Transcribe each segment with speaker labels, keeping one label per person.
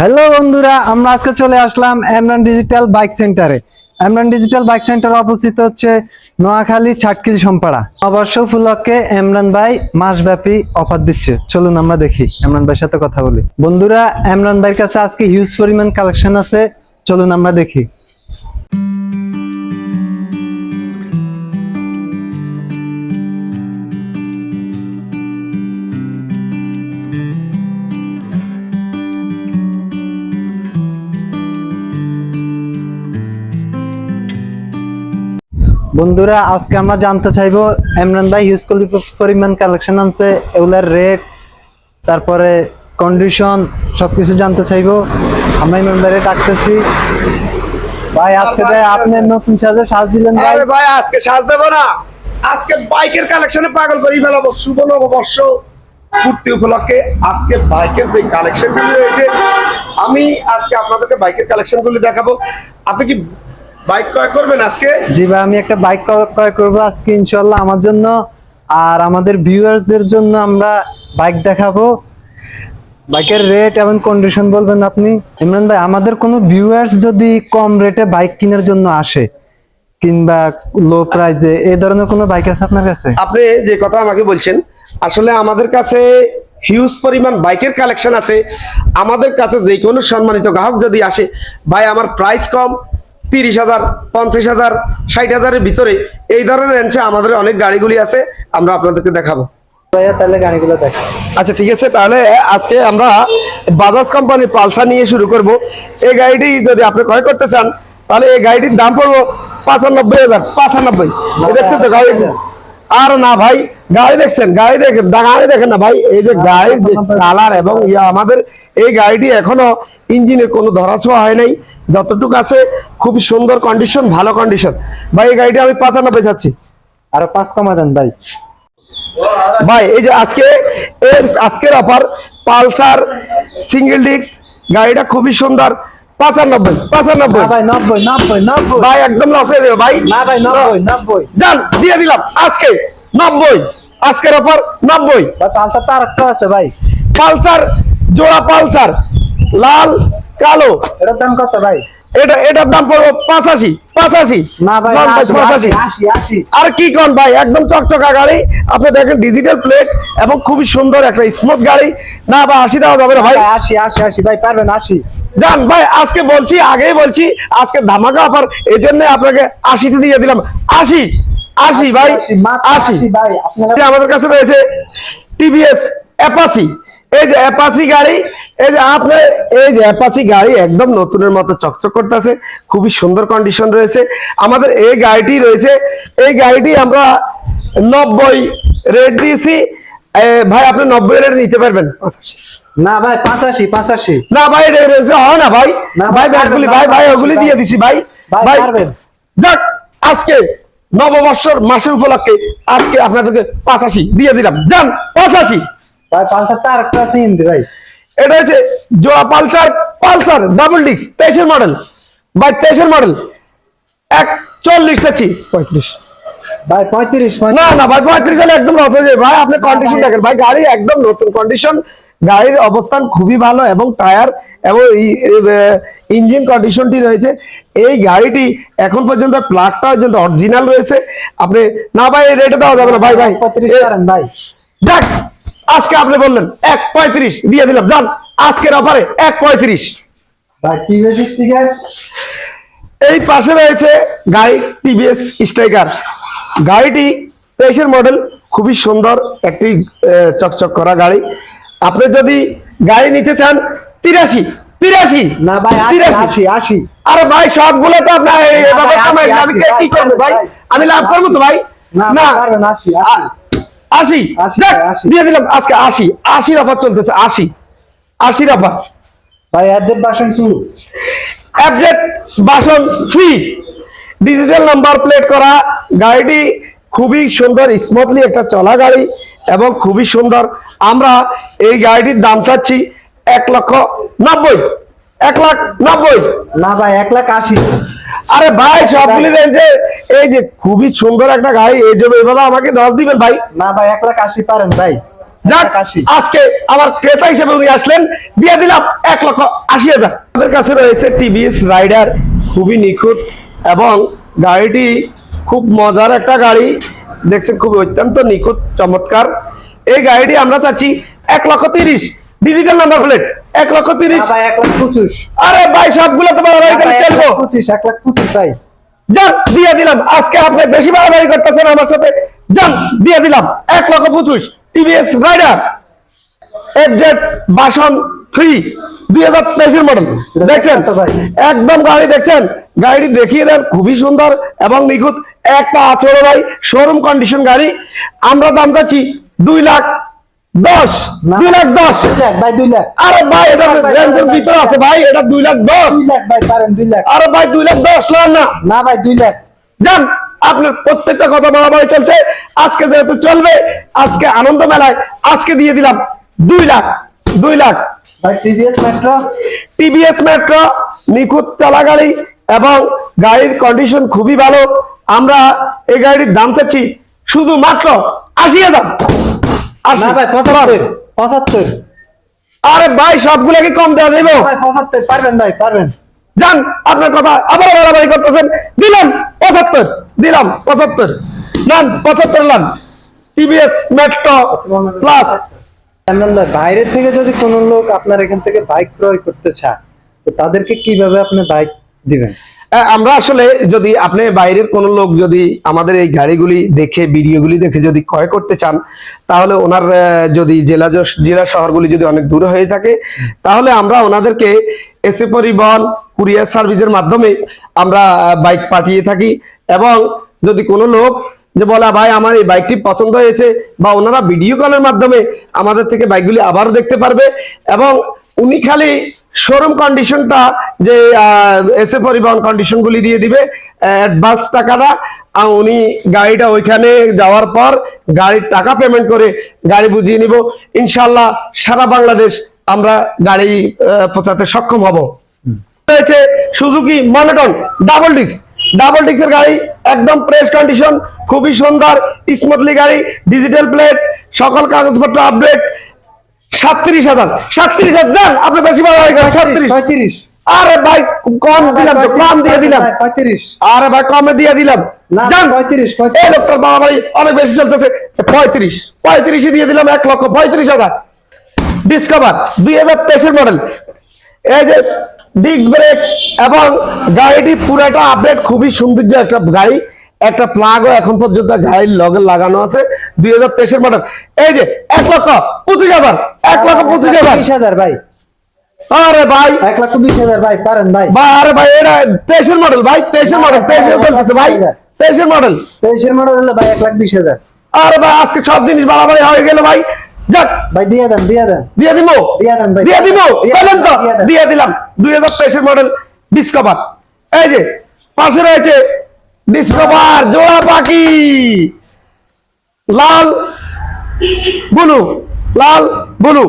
Speaker 1: Hello বন্ধুরা, আমরা আজকে চলে আসলাম এমরান ডিজিটাল বাইক সেন্টারে এমরান ডিজিটাল বাইক সেন্টার অবস্থিত হচ্ছে নোয়াখালী ছাটকিল সম্পাড়া। অবশ্য উপলক্ষে এমরান ভাই মাসব্যাপী অফার দিচ্ছে। চলুন আমরা দেখি এমরান ভাইয়ের সাথে কথা বলি। বন্ধুরা এমরান ভাইয়ের কাছে আজকে হিউজ পরিমাণ কালেকশন আছে। চলুন আমরা দেখি। বন্ধুরা, আজকে আমরা জানতে চাইব এমরান ভাই হিউজ পরিমাণ কালেকশন আনছে, এগুলার রেট তারপরে কন্ডিশন সবকিছু জানতে চাইব। আমরা ইমরান ভাইরে ডাকতেছি। ভাই, আজকে ভাই আপনি নতুন সাজে সাজ দিলেন ভাই।
Speaker 2: ভাই, আজকে সাজ দেবো না। আজকে বাইকের কালেকশনে পাগল করি ফেলাবো। শুভ নববর্ষ পূর্তি উপলক্ষে আজকে বাইকের যে কালেকশন গুলি রয়েছে, আমি আজকে আপনাদেরকে বাইকের কালেকশন গুলি দেখাবো। আপনি কি বাইক ক্রয় করবেন আজকে?
Speaker 1: জি ভাই আমি একটা বাইক ক্রয় করব আজকে ইনশাল্লাহ আমার জন্য। আর আমাদের ভিউয়ার্সদের জন্য আমরা বাইক দেখাবো। বাইকের রেট এবং কন্ডিশন বলবেন আপনি। ইমরান ভাই আমাদের কোনো ভিউয়ার্স যদি কম রেটে বাইক কেনার জন্য আসে কিংবা লো প্রাইসে এই ধরনের কোনো বাইক আছে আপনার কাছে?
Speaker 2: আপনি যে কথা আমাকে বলছেন আসলে আমাদের কাছে হিউজ পরিমাণ বাইকের কালেকশন আছে। আমাদের কাছে যে কোনো সম্মানিত গ্রাহক যদি আসে ভাই আমার প্রাইস কম তিরিশ হাজার পঞ্চাশ হাজার ষাট হাজারের ভিতরে এই ধরনের রেঞ্জে আমাদের অনেক গাড়িগুলি আছে আমরা আপনাদেরকে দেখাবো।
Speaker 1: তাহলে গাড়িগুলো দেখ।
Speaker 2: আচ্ছা ঠিক আছে তাহলে আজকে আমরা বাজাজ কোম্পানির পালসার নিয়ে শুরু করব। এই গাড়িটি যদি আপনি ক্রয় করতে চান তাহলে এই গাড়িটির দাম পড়ব পঁচানব্বই হাজার পঁচানব্বই। দেখছেন তো গাড়ি? আর না ভাই গাড়ি দেখছেন গাড়ি দেখেন গাড়ি দেখেন না ভাই এই যে গাড়ির যে কালার এবং আমাদের এই গাড়িটি এখনও ইঞ্জিনের কোনো ধরাছোঁয়া হয় নাই। যতটুকু আছে খুবই সুন্দর কন্ডিশন ভালো কন্ডিশন ভাই এই গাড়িটা আমি পঁচানব্বই চাচ্ছি
Speaker 1: আরও পাঁচ কমা দেন ভাই।
Speaker 2: ভাই এই যে আজকে এর আজকের অফার পালসার সিঙ্গেল ডিস্ক গাড়িটা খুবই সুন্দর। পঁচানব্বই পঁচানব্বই।
Speaker 1: ভাই নব্বই নব্বই নব্বই।
Speaker 2: ভাই একদম লস হয়ে যাবে ভাই।
Speaker 1: না ভাই নব্বই নব্বই।
Speaker 2: যান দিয়ে দিলাম আজকে নব্বই। আজকের অফার নব্বই।
Speaker 1: পাঁচটা তার একটা আছে ভাই।
Speaker 2: পালসার জোড়া পালসার। লাল কালো।
Speaker 1: এটার দাম কত ভাই?
Speaker 2: এটা এটার দাম পড়ব পাঁচাশি পাঁচাশি।
Speaker 1: ভাই আশি
Speaker 2: আর কি কোন ভাই একদম চকচকা গাড়ি। আপনি দেখেন ডিজিটাল প্লেট এবং খুবই সুন্দর একটা স্মুথ গাড়ি। না বা আশি দেওয়া যাবে না ভাই।
Speaker 1: ভাই আশি আশি আশি ভাই পারবেন আশি।
Speaker 2: জান ভাই আজকে বলছি আগেই বলছি আজকে ধামাকা অফার এই জন্য আপনাকে আশিতে দিয়ে দিলাম। আশি আশি ভাই আশি
Speaker 1: ভাই আপনারা
Speaker 2: আমাদের কাছে রয়েছে টিভিএস অ্যাপাসি এই যে অ্যাপাসি গাড়ি এই যে আপনার এই যে অ্যাপাচি গাড়ি একদম নতুনের মতো চকচক করতেছে খুবই সুন্দর কন্ডিশন রয়েছে। আমাদের এই গাড়িটি রয়েছে এই গাড়িটি আমরা নব্বই রেট দিয়েছি। ভাই আপনি নব্বই রেট নিতে পারবেন?
Speaker 1: না ভাই পাঁচাশি পাঁচাশি।
Speaker 2: না ভাই রেঞ্জে হয় না ভাই?
Speaker 1: না,
Speaker 2: ভাই
Speaker 1: ভাই,
Speaker 2: ভাই ভাই ওগুলি দিয়ে দিছি ভাই।
Speaker 1: ভাই,
Speaker 2: যাক আজকে নববর্ষর মাসের উপলক্ষে আজকে আপনাদেরকে পাঁচাশি দিয়ে দিলাম। যান পাঁচাশি।
Speaker 1: ভাই পাঁচটা তার একটা ভাই।
Speaker 2: এটা হচ্ছে জোড়া পালসার পালসার ডাবল ডিস্ক তেইশের মডেল বাই তেইশের মডেল এক চল্লিশ চাচ্ছি পঁয়ত্রিশ।
Speaker 1: ভাই পঁয়ত্রিশ
Speaker 2: না না ভাই পঁয়ত্রিশ হলে একদম রত ভাই আপনি কন্ডিশন দেখেন। ভাই গাড়ি একদম নতুন কন্ডিশন গাড়ির অবস্থান খুবই ভালো এবং টায়ার এবং ইঞ্জিন কন্ডিশনটি রয়েছে। এই গাড়িটি এখন পর্যন্ত প্লাগটা পর্যন্ত অরিজিনাল রয়েছে। আপনি না ভাই রেটে দেওয়া যাবে না। ভাই ভাই
Speaker 1: পঁয়ত্রিশ ভাই।
Speaker 2: যাক আজকে আপনি বললেন এক পঁয়ত্রিশ দিয়ে দিলাম যান আজকের অফারে এক পঁয়ত্রিশ। এই পাশে রয়েছে গাড়ি টিভিএস স্ট্রাইকার। গাড়িটি তেইশের মডেল খুবই সুন্দর একটি চকচক করা গাড়ি। আপনি যদি গাড়ি নিতে চান তিরাশি তিরাশি
Speaker 1: না ভাই
Speaker 2: তিরাশি।
Speaker 1: আশি
Speaker 2: আরে ভাই সবগুলো তো আপনার
Speaker 1: ভাই,
Speaker 2: আমি কি
Speaker 1: ভাই,
Speaker 2: করব ভাই?
Speaker 1: ভাই।
Speaker 2: আমি লাভ করব তো ভাই?
Speaker 1: না আশি।
Speaker 2: দিয়ে দিলাম আজকে আশি। আশির অফার চলতেছে আশি। আশির অফার
Speaker 1: ভাই অ্যাডের বাসন শুরু
Speaker 2: অ্যাবজেক্ট বাসন থ্রি ডিজিটাল নাম্বার প্লেট করা গাড়িটি খুবই সুন্দর স্মুথলি একটা চলা গাড়ি এবং খুবই সুন্দর। আমরা এই গাড়িটির দাম চাচ্ছি এক লক্ষ নব্বই। এক লাখ নব্বই।
Speaker 1: না ভাই এক লাখ আশি।
Speaker 2: আরে ভাই সবগুলি রেঞ্জে এই যে খুবই সুন্দর একটা গাড়ি এই জন্য এভাবে আমাকে দশ দিবেন ভাই।
Speaker 1: না ভাই এক লাখ আশি পারেন ভাই।
Speaker 2: যাক। আজকে আমার ক্রেতা হিসেবে উনি আসলেন। দিয়ে দিলাম এক লক্ষ আশি হাজার। আমাদের কাছে রয়েছে টিভিএস রাইডার খুবই নিখুঁত এবং গাড়িটি খুব মজার একটা গাড়ি। দেখছেন খুব অত্যন্ত নিখুঁত চমৎকার। এই গাড়িটি আমরা চাচ্ছি এক লক্ষ তিরিশ। ডিজিটাল নাম্বার প্লেট এক লক্ষ তিরিশ।
Speaker 1: এক লাখ পঁচিশ।
Speaker 2: আরে ভাই সবগুলো তো বাড়াবাড়ি করে চলবো
Speaker 1: পঁচিশ এক লাখ পঁচিশ ভাই।
Speaker 2: যান দিয়ে দিলাম। আজকে আপনি বেশি বাড়াবাড়ি করতেছেন আমার সাথে। যান দিয়ে দিলাম। এক লক্ষ পঁচিশ। টিভিএস রাইডার এফজেড বাসন থ্রি দুই হাজার তেইশের মডেল দেখছেন? একদম গাড়ি দেখছেন? গাড়িটি দেখিয়ে দেন খুবই সুন্দর এবং নিখুঁত। একটা আচরণ ভাই। শোরুম কন্ডিশন গাড়ি। আমরা দাম চাচ্ছি দুই লাখ দশ দুই লাখ দশ।
Speaker 1: ভাই দুই লাখ।
Speaker 2: আরে ভাই এটা রেঞ্জের ভিতরে আছে ভাই এটা দুই লাখ দশ।
Speaker 1: দুই লাখ ভাই পারেন দুই লাখ।
Speaker 2: আরে ভাই দুই লাখ দশ লাখ না।
Speaker 1: না ভাই দুই লাখ।
Speaker 2: যান আপনার প্রত্যেকটা কথা বাড়াবাড়ি চলছে। আজকে যেহেতু চলবে আজকে আনন্দ মেলায় আজকে দিয়ে দিলাম দুই লাখ দুই লাখ।
Speaker 1: ভাই টিভিএস মেট্রো?
Speaker 2: টিভিএস মেট্রো নিখুঁত চালা গাড়ি এবং গাড়ির কন্ডিশন খুবই ভালো। আমরা এই গাড়ির দাম চাচ্ছি শুধু মাত্র আশি হাজার।
Speaker 1: না ভাই পঁচাত্তর। পঁচাত্তর।
Speaker 2: আরে ভাই সবগুলো কি কম দেওয়া যাইব।
Speaker 1: পঁচাত্তর পারবেন ভাই পারবেন।
Speaker 2: যান আপনার কথা আবার বাড়াবাড়ি করতেছেন। দিলাম পঁচাত্তর দিলাম পঁচাত্তর। নান পঁচাত্তর লান টিভিএস মেট্রো প্লাস
Speaker 1: বাইরে থেকে যদি কোনো লোক আপনার এখান থেকে বাইক ক্রয় করতে চায় তো তাদেরকে কীভাবে আপনি বাইক দিবেন?
Speaker 2: আমরা আসলে যদি আপনি বাইরের কোনো লোক যদি আমাদের এই গাড়িগুলি দেখে, ভিডিওগুলি দেখে যদি ক্রয় করতে চান, তাহলে ওনার যদি জেলা জেলা শহরগুলি যদি অনেক দূরে হয়ে থাকে, তাহলে আমরা ওনাদেরকে এসে পরিবহন, কুরিয়ার সার্ভিসের মাধ্যমে আমরা বাইক পাঠিয়ে থাকি। এবং যদি কোনো লোক যে বলা, ভাই, আমার এই বাইকটি পছন্দ হয়েছে, বা ওনারা ভিডিও কলের মাধ্যমে আমাদের থেকে বাইকগুলি আবার দেখতে পারবে। এবং উনি খালি শোরুম কন্ডিশনটা যে এসে পরিবহন কন্ডিশন গুলি দিয়ে দিবে অ্যাডভান্স টাকাটা। উনি গাড়িটা ওইখানে যাওয়ার পর গাড়ির টাকা পেমেন্ট করে গাড়ি বুঝিয়ে নিব। ইনশাল্লাহ সারা বাংলাদেশ আমরা গাড়ি পৌঁছাতে সক্ষম হব। রয়েছে সুজুকি মনোটন ডাবল ডিস্ক ডাবল ডিস্কের গাড়ি একদম প্রেস কন্ডিশন খুবই সুন্দর স্মুথলি গাড়ি ডিজিটাল প্লেট সকল কাগজপত্র আপডেট সাতত্রিশ হাজার সাতত্রিশ হাজার আপনি বেশি ভালো সাতত্রিশ।
Speaker 1: পঁয়ত্রিশ
Speaker 2: আরে ভাই কম দিলাম তো কম দিয়ে দিলাম।
Speaker 1: পঁয়ত্রিশ।
Speaker 2: আরে ভাই কমে দিয়ে দিলাম। যান
Speaker 1: পঁয়ত্রিশ,
Speaker 2: এই লোকটার বাবা ভাই অনেক বেশি চলতেছে। পঁয়ত্রিশ পঁয়ত্রিশে দিয়ে দিলাম এক লক্ষ পঁয়ত্রিশ হাজার। ডিসকভার দুই হাজার তেইশের মডেল এই যে ডিস্ক ব্রেক এবং গাড়িটি পুরাটা আপডেট খুবই সৌন্দর্য একটা গাড়ি। একটা প্লাগও এখন পর্যন্ত গাড়ির লগে লাগানো আছে দুই হাজার তেইশের মডেল এই যে এক লক্ষ পঁচিশ হাজার এক লক্ষ পঁচিশ হাজার।
Speaker 1: বিশ হাজার ভাই।
Speaker 2: আরে ভাই।
Speaker 1: এক লক্ষ বিশ হাজার ভাই পারেন ভাই।
Speaker 2: আরে ভাই এটা তেইশের মডেল ভাই তেইশের মডেল তেইশের চলতেছে ভাই। তেইশের মডেল
Speaker 1: তেইশের মডেল হলে ভাই এক লাখ বিশ হাজার।
Speaker 2: আরে ভাই আজকে সব জিনিস বাড়াবাড়ি হয়ে গেল ভাই। যাক।
Speaker 1: ভাই দিয়ে দেন দিয়ে দেন।
Speaker 2: দিয়ে দিব?
Speaker 1: দিয়ে দেন ভাই।
Speaker 2: দিয়ে দিব? পেলেন তো?
Speaker 1: দিয়ে
Speaker 2: দিয়ে দিলাম। দুই হাজার তেইশের মডেল ডিসকভার এই যে পাশে রয়েছে ডিসকভার জোড়া পাখি। লাল বুলু লাল বুলু।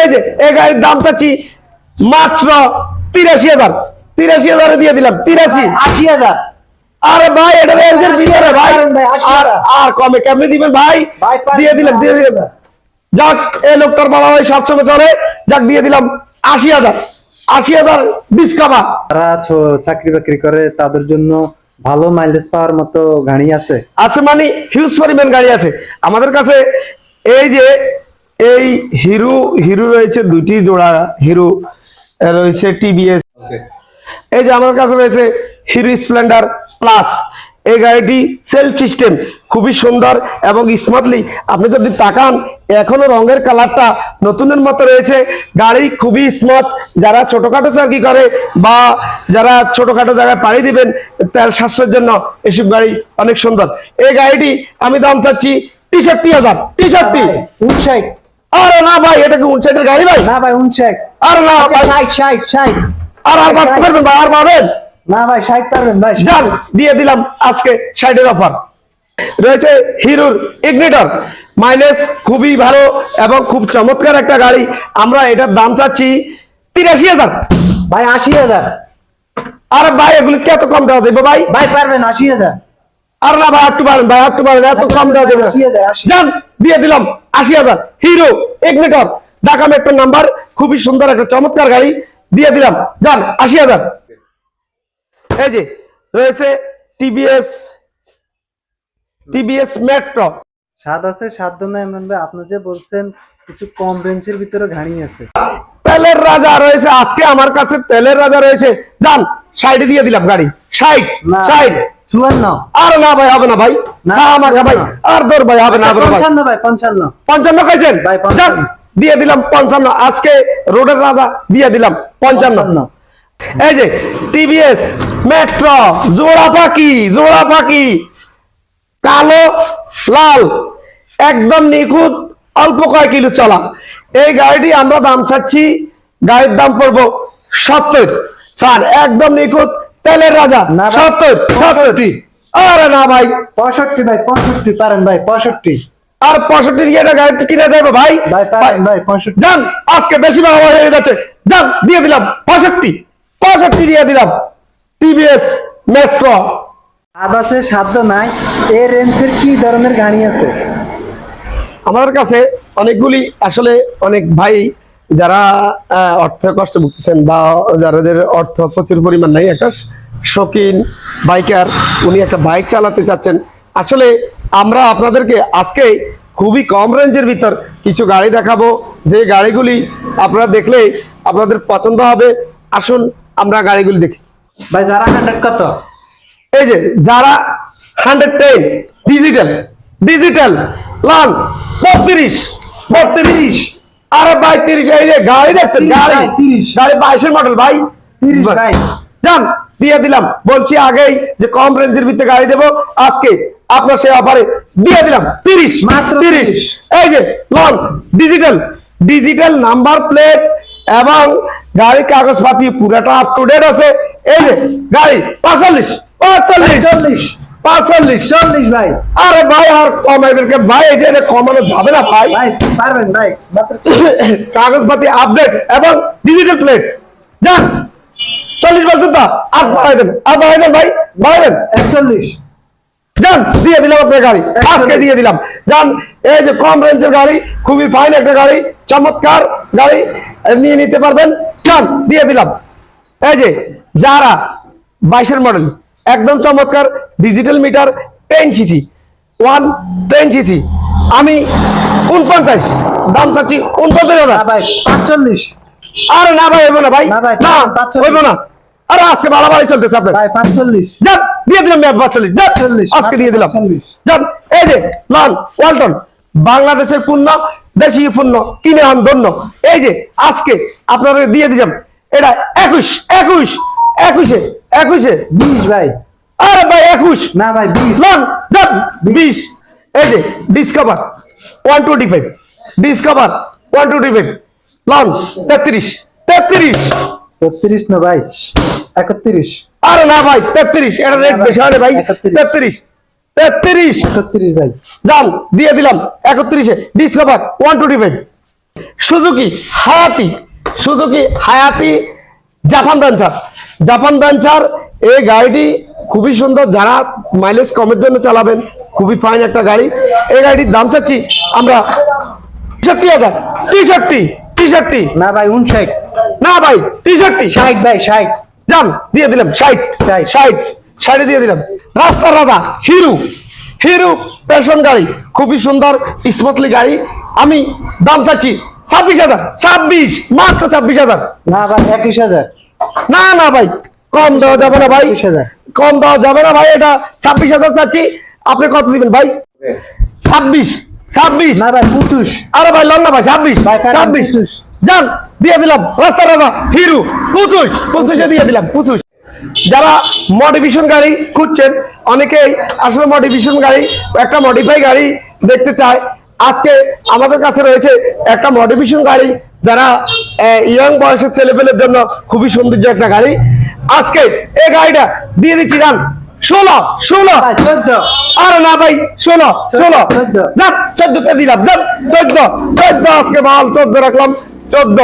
Speaker 2: এই যে এই গাড়ির দাম চাচ্ছি মাত্র তিরাশি হাজার। তিরাশি হাজারে দিয়ে দিলাম তিরাশি।
Speaker 1: আশি হাজার।
Speaker 2: আরে ভাই এটা রেঞ্জের ভিতরে ভাই।
Speaker 1: ভাই,
Speaker 2: আর আর কমে কেমনে দিবেন ভাই? দিয়ে দিলাম দিয়ে দিলাম। যাক এই লোকটার বাবা ভাই সবসময় চলে। যাক দিয়ে দিলাম আশি হাজার। আশি হাজার ডিসকাভা
Speaker 1: যারা ছো- চাকরি বাকরি করে তাদের জন্য ভালো মাইলেজ পাওয়ার মতো গাড়ি আছে?
Speaker 2: আছে মানে হিউজ পরিমাণ গাড়ি আছে। আমাদের কাছে এই যে এই হিরো হিরো রয়েছে দুটি জোড়া হিরো রয়েছে টিভিএস এই যে আমার কাছে রয়েছে হিরো স্প্লেন্ডার প্লাস। এই গাড়িটি সেলফ সিস্টেম খুবই সুন্দর এবং স্মার্টলি আপনি যদি তাকান এখনও রঙের কালারটা নতুনের মতো রয়েছে। গাড়ি খুবই স্মার্ট যারা ছোটোখাটো চাকরি করে বা যারা ছোটখাটো জায়গায় পাড়ি দিবেন তেল সাশ্রয়ের জন্য এসব গাড়ি অনেক সুন্দর। এই গাড়িটি আমি দাম চাচ্ছি টিশার্টি হাজার। টিশার্টি
Speaker 1: উনষাট।
Speaker 2: আরে না ভাই এটা কি উনসাইটের গাড়ি ভাই?
Speaker 1: না ভাই উনষাট।
Speaker 2: আর না
Speaker 1: আচ্ছা,
Speaker 2: ভাই।
Speaker 1: ষাট ষাট ষাট।
Speaker 2: আর আর বাড়তে পারবেন ভাই আর পাবেন
Speaker 1: না ভাই ষাট পারবেন ভাই
Speaker 2: যান দিয়ে দিলাম আজকে সাইডের অফার। রয়েছে হিরোর ইগনিটর। মাইলেজ খুবই ভালো এবং খুব চমৎকার একটা গাড়ি। আমরা এটার দাম চাচ্ছি তিরাশি হাজার।
Speaker 1: ভাই আশি হাজার।
Speaker 2: আরে ভাই এগুলি কি এত কম দেওয়া যাবে ভাই?
Speaker 1: ভাই পারবেন আশি হাজার।
Speaker 2: আর না ভাই একটু বাড়েন ভাই একটু বাড়েন এত কম দেওয়া যাবে না।
Speaker 1: আশি হাজার, আশি।
Speaker 2: যান দিয়ে দিলাম আশি হাজার। Hero Ignitor Dhaka metro number খুবই সুন্দর একটা চমৎকার গাড়ি। দিয়ে দিলাম যান আশি হাজার। এই যে রয়েছে টিভিএস টিভিএস মেট্রো।
Speaker 1: স্বাদ আছে সাধ্য নাই আপনি যে বলছেন কিছু কম রেঞ্জের ভিতরে গাড়ি আছে।
Speaker 2: তেলের রাজা রয়েছে আজকে আমার কাছে তেলের রাজা রয়েছে। যান সাইডে দিয়ে দিলাম গাড়ি। সাইড সাইড
Speaker 1: চুয়ান্ন।
Speaker 2: আর না ভাই হবে না ভাই।
Speaker 1: না,
Speaker 2: না ভাই আর দর ভাই হবে না
Speaker 1: পঞ্চান্ন ভাই পঞ্চান্ন।
Speaker 2: পঞ্চান্ন খাইছেন?
Speaker 1: ভাই,
Speaker 2: দিয়ে দিলাম পঞ্চান্ন। আজকে রোডের রাজা দিয়ে দিলাম পঞ্চান্ন।
Speaker 1: পঞ্চান্ন।
Speaker 2: এই যে টিভিএস মেট্রো জোড়া পাখি জোড়া পাখি। কালো লাল একদম নিখুঁত অল্প কয়েক কিলো চলা। এই গাড়িটি আমরা দাম চাচ্ছি গাড়ির দাম পড়ব সত্তর। স্যার একদম নিখুঁত তেলের রাজা সত্তর সত্তরটি আরে না ভাই।
Speaker 1: পঁয়ষট্টি ভাই পঁয়ষট্টি পারেন ভাই পঁয়ষট্টি।
Speaker 2: আর পঁয়ষট্টি দিয়ে এটা গাড়ি কিনে দেবো ভাই।
Speaker 1: ভাই পঁয়ষট্টি।
Speaker 2: যান আজকে বেশি ভালো হয়ে যাচ্ছে। যান দিয়ে দিলাম পঁয়ষট্টি। পঁয়ষট্টি দিয়ে দিলাম। TVS metro.
Speaker 1: আদাসে সাধ্য নাই এ রেঞ্জের কি ধরনের গাড়ি আছে?
Speaker 2: আমাদের কাছে অনেকগুলি আসলে অনেক ভাই যারা অর্থ কষ্ট ভুগতেছেন বা যাদের অর্থ প্রচুর পরিমাণ নাই একটা শৌখিন বাইকার উনি একটা বাইক চালাতে চাচ্ছেন। আসলে আমরা আপনাদেরকে আজকে খুবই কম রেঞ্জের ভিতর কিছু গাড়ি দেখাবো। যে গাড়িগুলি আপনারা দেখলে আপনাদের পছন্দ হবে আসুন আমরা গাড়িগুলি দেখি।
Speaker 1: ভাই যারা হান্ড্রেড কত?
Speaker 2: এই যে যারা হান্ড্রেড টেন ডিজিটাল ডিজিটাল লাল বত্রিশ বত্রিশ। আরে ভাই তিরিশ এই যে গাড়ি দেখছেন গাড়ি। গাড়ি বাইশের মডেল ভাই। যান দিয়ে দিলাম। বলছি আগেই যে কম রেঞ্জের ভিতরে গাড়ি দেবো। আজকে আপনার সেই অফারে দিয়ে দিলাম। তিরিশ
Speaker 1: মাত্র
Speaker 2: তিরিশ। এই যে লন ডিজিটাল ডিজিটাল নাম্বার প্লেট এবং গাড়ির কাগজপাতি পুরাটা আপ টু ডেট আছে। এই যে গাড়ি পাঁচচল্লিশ পাঁচচল্লিশ।
Speaker 1: চল্লিশ
Speaker 2: পাঁচচল্লিশ
Speaker 1: চল্লিশ ভাই।
Speaker 2: আরে ভাই আর কমাইদেরকে ভাই এই যে কমানো যাবে না ভাই।
Speaker 1: পারবেন ভাই
Speaker 2: কাগজপাতি আপডেট এবং ডিজিটাল প্লেট যান চল্লিশ বলছেন তো আর বাড়াই দেন আর বাড়াই দেন ভাই বাড়াই দেন।
Speaker 1: একচল্লিশ।
Speaker 2: যান দিয়ে দিলাম আপনার গাড়ি আজকে দিয়ে দিলাম। যান এই যে কম রেঞ্জের গাড়ি খুবই ফাইন একটা গাড়ি চমৎকার গাড়ি নিয়ে নিতে পারবেন। যান দিয়ে দিলাম। এই যে যারা বাইশের মডেল একদম চমৎকার digital meter ten CC one ten CC আমি উনপঞ্চাশ দাম চাচ্ছি উনপঞ্চাশ হাজার।
Speaker 1: ভাই পাঁচচল্লিশ।
Speaker 2: আরে না ভাই হইব না ভাই।
Speaker 1: না ভাই।
Speaker 2: হইব না। আরে আজকে বাড়াবাড়ি চলতেছে আপনার।
Speaker 1: ভাই পাঁচচল্লিশ।
Speaker 2: যান দিয়ে দিলাম মেয়াদ পাঁচচল্লিশ। যান আজকে দিয়ে দিলাম। যান এই যে লন ওয়ালটন বাংলাদেশের পণ্য দেশীয় পণ্য কিনে আন ধন্য। এই যে আজকে আপনারা দিয়ে দিলাম। এটা একুশ একুশ একুশে। একুশে?
Speaker 1: বিশ ভাই।
Speaker 2: আরে ভাই একুশ।
Speaker 1: না ভাই বিশ।
Speaker 2: লন যান। বিশ। এই যে Discover one twenty five Discover one twenty five loan তেত্রিশ। তেত্রিশ।
Speaker 1: ছত্রিশ না ভাই। একত্রিশ।
Speaker 2: আরে না ভাই তেত্রিশ। এটা রেট বেশি হয় ভাই। তেত্রিশ। তেত্রিশ।
Speaker 1: একত্রিশ ভাই।
Speaker 2: যান দিয়ে দিলাম। একত্রিশে। Discover one twenty five Suzuki Hayate Suzuki Hayate Japan venture Japan venture এই গাড়িটি খুবই সুন্দর যারা মাইলেজ কমের জন্য চালাবেন খুবই ফাইন একটা গাড়ি। এই গাড়িটির দাম চাচ্ছি আমরা তেষট্টি হাজার তেষট্টি তেষট্টি।
Speaker 1: না ভাই উনষাট।
Speaker 2: না ভাই তেষট্টি।
Speaker 1: ষাট ভাই ষাট।
Speaker 2: যান দিয়ে দিলাম ষাট।
Speaker 1: ষাট।
Speaker 2: ষাটে দিয়ে দিলাম। রাস্তার রাজা হিরু। হিরু পেশন গাড়ি খুবই সুন্দর স্মুথলি গাড়ি। আমি দাম চাচ্ছি ছাব্বিশ হাজার ছাব্বিশ মাত্র ছাব্বিশ হাজার।
Speaker 1: না ভাই একুশ হাজার।
Speaker 2: না না ভাই কম দেওয়া যাবে না ভাই। কম দেওয়া যাবে না ভাই এটা ছাব্বিশ হাজার চাচ্ছি। আপনি কত দিবেন ভাই? ছাব্বিশ ছাব্বিশ।
Speaker 1: না ভাই পঁচিশ।
Speaker 2: আরে ভাই লন না ভাই ছাব্বিশ ছাব্বিশ। যান দিয়ে দিলাম। রাস্তা রাজা হিরু পঁচিশ। পঁচিশে দিয়ে দিলাম পঁচিশ। যারা মডিফিকেশন গাড়ি খুঁজছেন অনেকেই আসলে মডিফিকেশন গাড়ি একটা মডিফাই গাড়ি দেখতে চায়। আজকে আমাদের কাছে রয়েছে একটা মডিফিকেশন গাড়ি যারা ইয়ং বয়সের ছেলেপেলের জন্য খুবই সৌন্দর্য একটা গাড়ি। আজকে এই গাড়িটা দিয়ে দিচ্ছি রান ষোলো ষোলো।
Speaker 1: চোদ্দ।
Speaker 2: আরে না ভাই ষোলো ষোলো।
Speaker 1: চোদ্দ।
Speaker 2: যান দিলাম চোদ্দ চোদ্দ আজকে মাল চোদ্দ রাখলাম চোদ্দ।